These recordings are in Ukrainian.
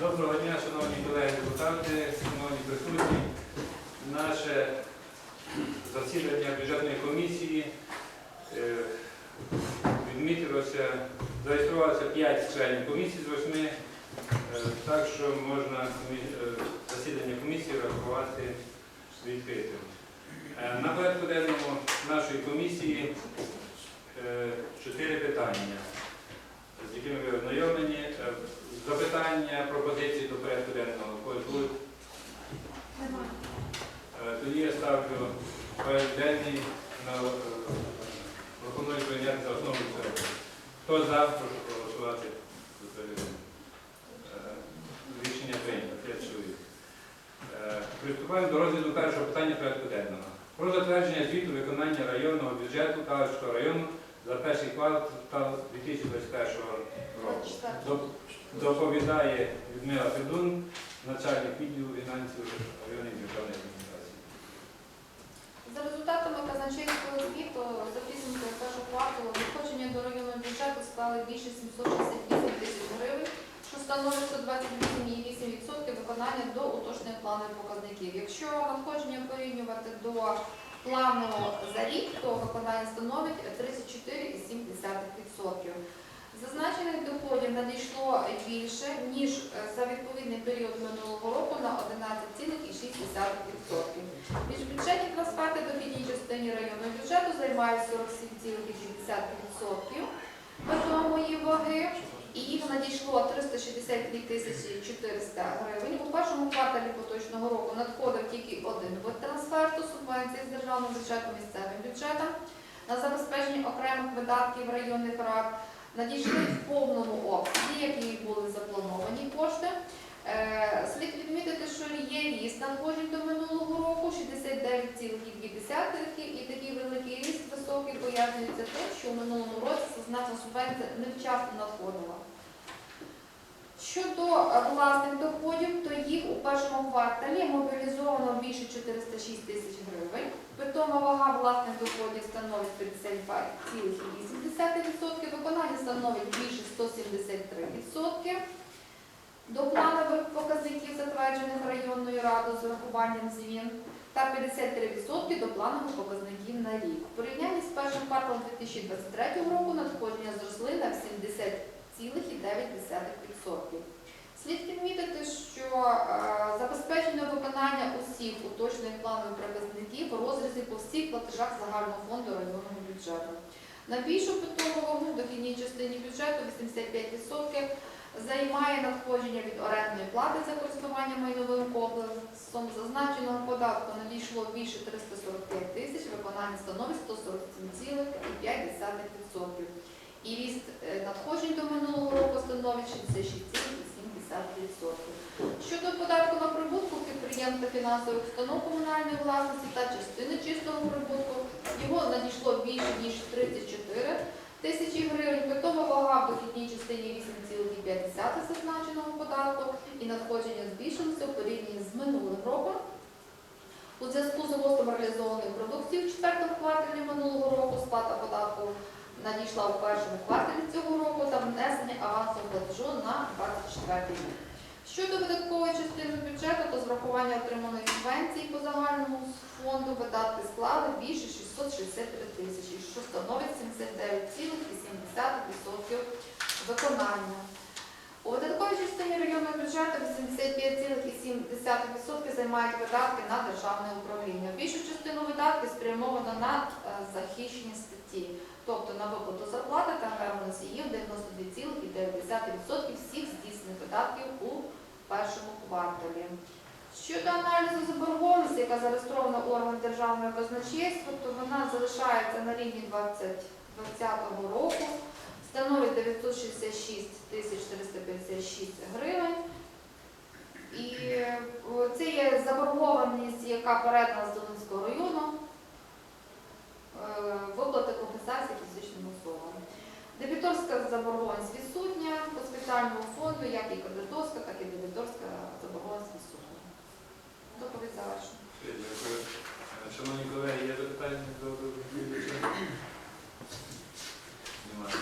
Доброго дня, шановні колеги депутати, шановні присутні. Наше засідання бюджетної комісії е, відмітилося, зареєструвалося 5 членів комісії з 8, так що можна е, засідання комісії рахувати відкритим. Е, На порядку денному нашої комісії е, чотири питання, з якими ви ознайомлені. Е, Запитання, пропозиції до порядку денного когось будуть? Немає. Е, Тоді порядок денний пропоную прийняти за основу цілому. Хто за, прошу проголосувати. за. Е, Рішення прийнято. П'ять чоловік. Е, Приступаємо до розгляду першого питання порядку денного. Про затвердження звіту виконання районного бюджету Калицького району за перший квартал 2021 року. Доповідає Людмила Федун, начальник відділу фінансів районної державної адміністрації. За результатами казначейського звіту за підсумкою першого кварталу надходження до районного бюджету склали більше 768 тисяч гривень, що становить 128,8% виконання до уточнених планових показників. Якщо надходження порівнювати до плану за рік, то виконання становить 34,7%. Зазначених доходів надійшло більше, ніж е, за відповідний період минулого року на 11,6%. Міжбюджетні трансферти дохідній частині районного бюджету займають 47,6% вагомої ваги, і їх надійшло 362 тисячі 400 гривень. У першому кварталі поточного року надходив тільки один вид трансферту субвенції з державного бюджету місцевим бюджетам на забезпечення окремих видатків районних рад. Надійшли в повному обсязі, які були заплановані кошти. Е, Слід відмітити, що є ріст надходжень до минулого року 69,2 і такий великий ріст високий пояснюється тим, що в минулому році зазначена субвенція невчасно надходила. Щодо е, власних доходів, у першому кварталі мобілізовано більше 406 тисяч гривень. Питома вага власних доходів становить 52,8%, виконання становить більше 173%. До планових показників, затверджених районною радою з урахуванням змін, та 53% до планових показників на рік. В порівнянні з першим кварталом 2023 року надходження зросли на 70,9%. Слід відмітити, що е, виконання усіх уточних планових показників у розрізі по всіх платежах загального фонду районного бюджету. Найбільшу питому вагу в дохідній частині бюджету 85% займає надходження від орендної плати за користування майновим комплексом. Зазначеного податку надійшло більше 345 тисяч, виконання становить 147,5%. І ріст е, надходжень до минулого року становить 66,7%. Щодо податку на прибутку підприємств та фінансових установ комунальної власності та частини чистого прибутку, його надійшло більше ніж 34 тисячі гривень. Питова вага в дохідній частині 8,5 зазначеного податку і надходження збільшилося у порівнянні з минулим роком. У зв'язку з ростом реалізованої продукції в четвертому кварталі минулого року сплата податку надійшла у першому кварталі цього року та внесення авансового платежу на 24 рік. Щодо видаткової частини бюджету, то з врахування отриманої субвенції по загальному фонду видатки склали більше 663 тисячі, що становить 79,7% виконання. У видатковій частині районного бюджету 85,7% займають видатки на державне управління. Більшу частину видатків спрямовано на захищені статті, тобто на виплату зарплати та носіїв 92,9% всіх здійснених видатків у першому кварталі. Щодо аналізу заборгованості, яка зареєстрована органом державного казначейства, то вона залишається на рівні 2020 року, становить 966 тисяч 456 гривень. І е, це є заборгованість, яка передана з Дебіторська заборгованість відсутня по спеціальному фонду, як і кредиторська, так і дебіторська заборгованість відсутня. Доповідь завершена. Дякую. Е, Шановні колеги, є запитання до доповідача? Немає.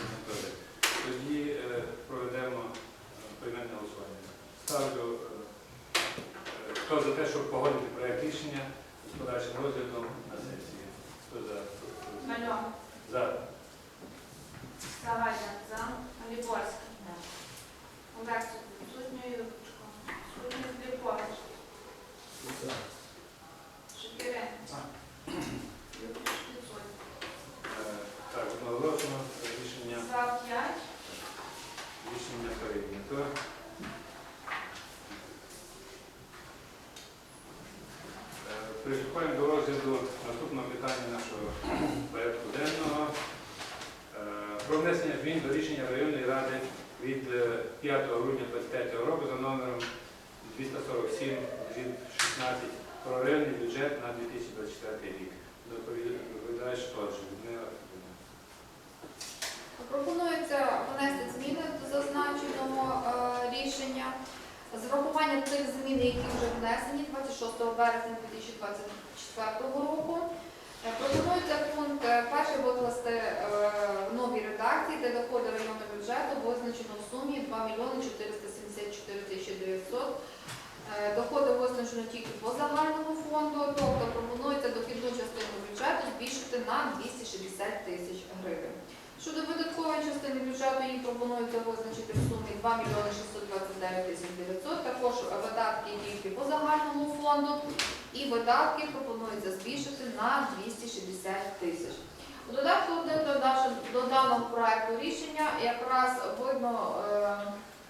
Тоді е, проведемо е, поіменне голосування. ставлю, е, е, хто за те, щоб погодити проект рішення з подальшим розглядом на сесії. Хто за? За. Савайда, за, Оліборська, Олексій, відсутньою Юрчко, відсутній Філіпович, Шепірин, Юрчик, відсутній. Так, одноголосно. Рішення, За п'ять, рішення прийнято. Е, Приступаємо до розгляду наступного питання нашого порядку денного. Е, Про внесення змін до рішення районної ради від е, 5 грудня 2025 року за номером 247 від 16 про районний бюджет на 2024 рік. Доповідаєш теж, Людмила. Пропонується внести зміни до зазначеного е, рішення. З врахуванням тих змін, які вже внесені 26 березня 2024 року. Е, Пропонується пункт е, перший е, новій редакції, де доходи районного бюджету визначено в сумі 2 мільйони 474 тисячі 900. Е, Доходи визначено тільки по загальному фонду, тобто пропонується дохідну частину бюджету збільшити на 260 тисяч гривень. Щодо видаткової частини бюджету, їм пропонується визначити в сумі 2 мільйони 629 тисяч 900, також видатки тільки по загальному фонду, і видатки пропонується збільшити на 260 тисяч. У додатку один до даного проекту рішення якраз видно, е,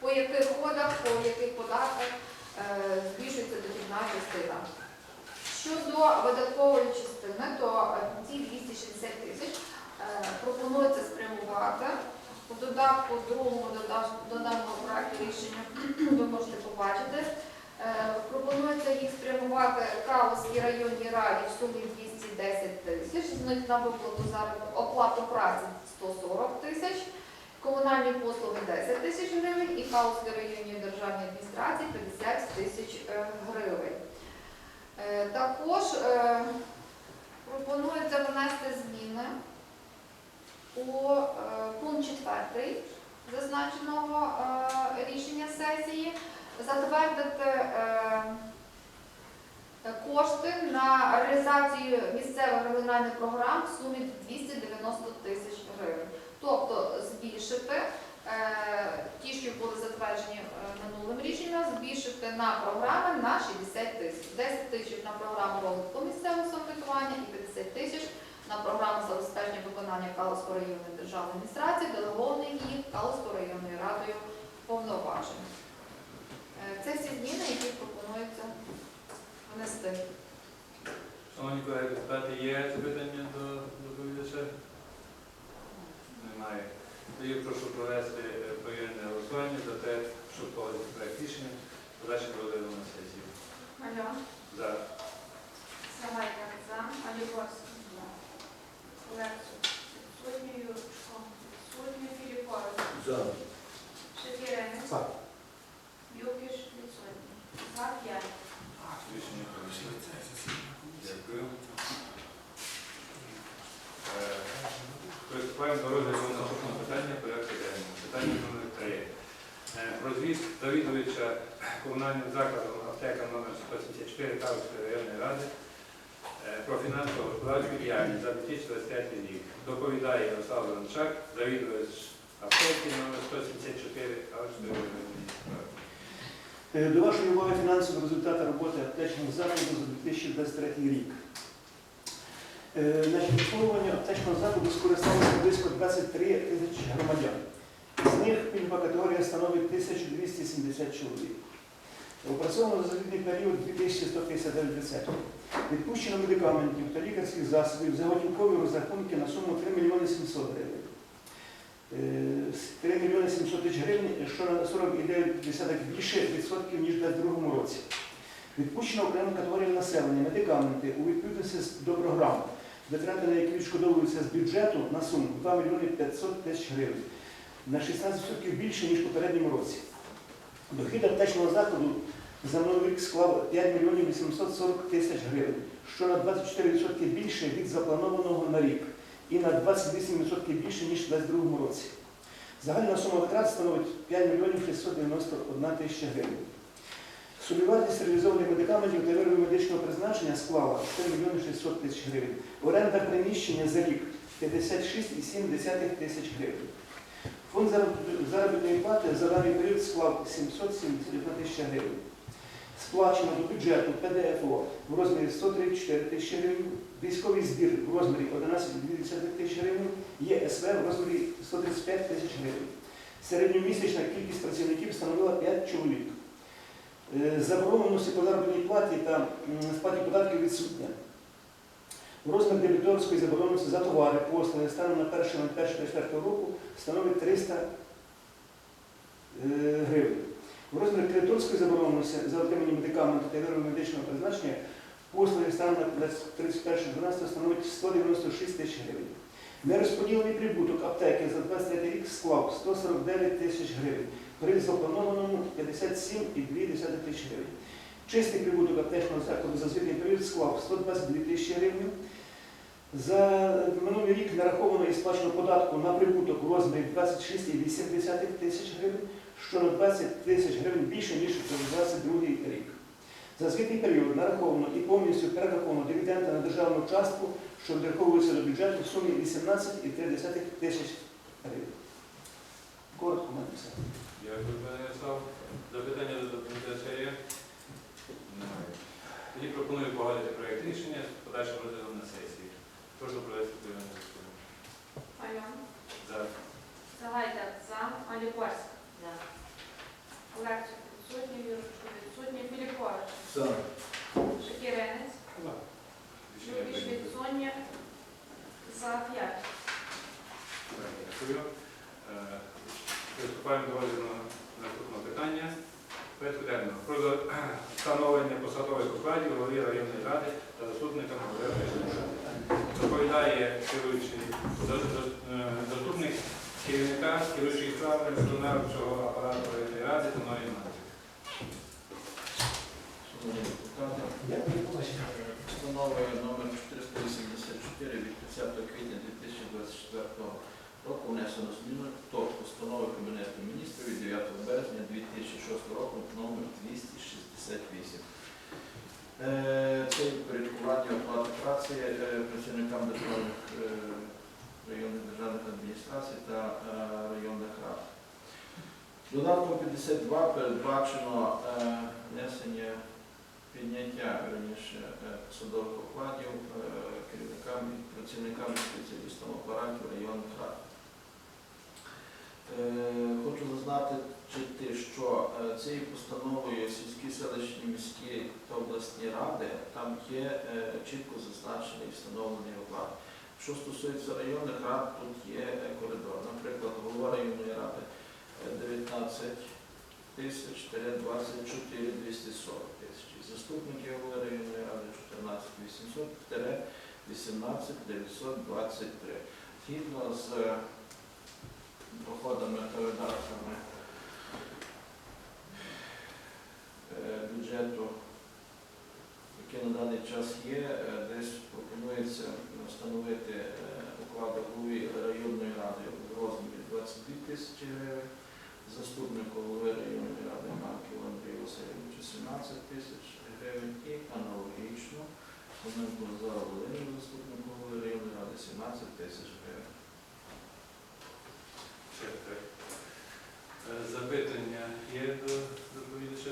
по яких ходах, по яких податках е, збільшується дохідна частина. Щодо видаткової частини, то е, ці 260 тисяч пропонується спрямувати. У додатку другому до даного проекту рішення ви можете побачити. Е, Пропонується їх спрямувати Калуській районній раді в сумі 210 тисяч, з них на виплату оплату праці 140 тисяч, комунальні послуги 10 тисяч гривень і Калуській районній державній адміністрації 50 тисяч е, гривень. Е, Також пропонується внести зміни у пункт 4 зазначеного рішення сесії затвердити е, кошти на реалізацію місцевих регіональних програм в сумі 290 тисяч гривень. Тобто збільшити е, ті, що були затверджені е, минулим рішенням, збільшити на програми на 60 тисяч. 10 тисяч на програму розвитку місцевого самоврядування і 50 тисяч на програму забезпечення виконання Калуської районної державної адміністрації, делегованих їх Калуською районною радою повноважень. Е, Це всі зміни, які пропонується внести. Шановні колеги депутати, є запитання до доповідача? Немає. Тоді прошу провести поєднання голосування за те, щоб погодити проект рішення, подальше проведемо на сесію. Мальов, За. Савайда, за, Оліборська, Олексій, відсутній Юрчко, відсутній Філіпович, За. Шепірин, За. Юкіш, відсутній. За п'ять. Рішення прийнято. Дякую. Е, Приступаємо до розгляду наступного питання порядку денного. Питання номер 3. Е, Про звіт завідувача комунальним закладом аптека номер 174 Калицької районної ради е, про фінансово господарську діяльність за 2025 рік. Доповідає Ярослав Ланчак, завідувач аптеки номер 174 Калицької районної ради. Е, До вашої уваги фінансові результати роботи аптечного закладу за 2023 рік. Е, Значить, обслуговування аптечного закладу скористалося близько 23 тисячі громадян. Них пільгова категорія становить 1270 чоловік. Опрацьовано за звітний період 2159 рецептів. Відпущено медикаментів та лікарських засобів за готівкові розрахунки на суму 3 мільйони 700 гривень. Е, 3 мільйони 700 тисяч гривень, що на 49,9 більше відсотків, ніж в 2022 році. Відпущено окремим категоріям населення медикаменти у відповідності до програм, витрати на які відшкодовуються з бюджету на суму 2 мільйони 500 тисяч гривень, на 16% більше, ніж в попередньому році. Дохід аптечного закладу за минулий рік склав 5 мільйонів 840 тисяч гривень, що на 24% більше від запланованого на рік і на 28% більше, ніж в 2022 році. Загальна сума витрат становить 5 мільйонів 691 тисяча гривень. Собівартість реалізованих медикаментів та виробів медичного призначення склала 4 мільйони 600 тисяч гривень. Оренда приміщення за рік 56,7 тисяч гривень. Фонд заробітної плати за даний період склав 771 тисяча гривень. Сплачено до бюджету ПДФО в розмірі 134 тисячі гривень, військовий збір в розмірі 11,2 тисяч гривень, ЄСВ в розмірі 135 тисяч гривень. Середньомісячна кількість працівників становила 5 чоловік. Е, Заборгованості по заробітній платі та сплаті податків відсутня. Розмір дебіторської заборгованості за товари, послуги станом на 1.01.24 року становить 300 е, гривень. В розмірі кредиторської заборгованості за отримані медикаменти та вироби медичного призначення послуги станом на 31.12 становить 196 тисяч гривень. Нерозподілений прибуток аптеки за 23 рік склав 149 тисяч гривень, при запланованому 57,2 тисяч гривень. Чистий прибуток аптечного закладу за звітний період склав 122 тисячі гривень. За минулий рік нараховано і сплачено податку на прибуток у розмірі 26,8 тисяч гривень, що на 20 тисяч гривень більше, ніж за 22 рік. За звітний період нараховано і повністю перераховано дивіденди на державну частку, що відраховується до бюджету в сумі 18,3 тисяч гривень. Коротко, мене все. Дякую, пане Ярослав. Запитання до доповідача є? Немає. Тоді пропоную погодити проєкт рішення з подальшим розглядом на сесії. Прошу провести поіменне голосування. Альон. За. Сагайдак за. Олігорська. Олексій відсутній, Юрочко відсутній, Філіпович. За. Шакіринець. Рішення Юрій прийнято. Швецоня. За 5. Дякую. Е, Приступаємо до розгляду наступного питання. Порядку денного. Про встановлення посадових окладів голові районної ради та заступника голови районної ради. Доповідає керуючий е, заступник керівника керуючої справи виконавчого апарату районної ради побачення. постановою номер 484 від 30 квітня 2024 року внесено зміну до постанови Кабінету міністрів від 9 березня 2006 року номер 268. Е, Це порядкування оплати праці е, працівникам державних е, районних державних адміністрацій та районних рад. Додатком 52 передбачено внесення підняття верніше е, посадових окладів керівникам працівникам і спеціалістам апаратів районних рад. Е, Хочу зазначити, що е, цією постановою сільські селищні міські та обласні ради там є е, чітко зазначений встановлений оклад. Що стосується районних рад, тут є коридор. Наприклад, голова районної ради е, 19 тисяч 24 240 тисяч. Заступники голови районної ради 14 800 18 923. Згідно з доходами та видатками е, бюджету, який на даний час є, е, десь пропонується встановити е, голові районної ради в розмірі 22 тисячі гривень, заступнику голови районної ради Марків Андрію Васильовичу 17 тисяч гривень і аналогічно Фоменко Назару Волині, заступнику голови районної ради 17 тисяч гривень. Е, Запитання є до доповідача?